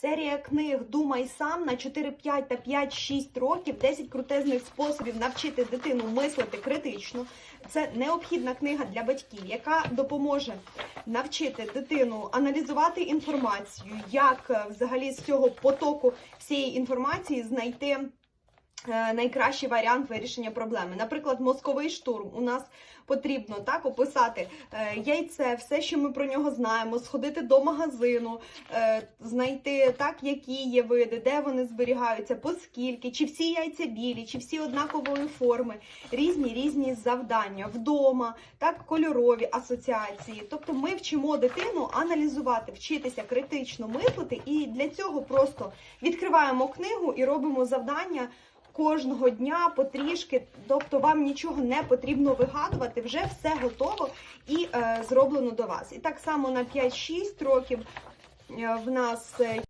Серія книг Думай сам на 4, 5 та 5, 6 років, 10 крутезних способів навчити дитину мислити критично. Це необхідна книга для батьків, яка допоможе навчити дитину аналізувати інформацію, як е, взагалі з цього потоку всієї інформації знайти найкращий варіант вирішення проблеми. Наприклад, мозковий штурм. У нас потрібно так описати е, яйце, все, що ми про нього знаємо, сходити до магазину, е, знайти так, які є види, де вони зберігаються, по скільки, чи всі яйця білі, чи всі однакової форми, різні різні завдання вдома, так кольорові асоціації. Тобто ми вчимо дитину аналізувати, вчитися критично мислити, і для цього просто відкриваємо книгу і робимо завдання. Кожного дня потрішки, тобто вам нічого не потрібно вигадувати, вже все готово і е, зроблено до вас. І так само на 5-6 років е, в нас е,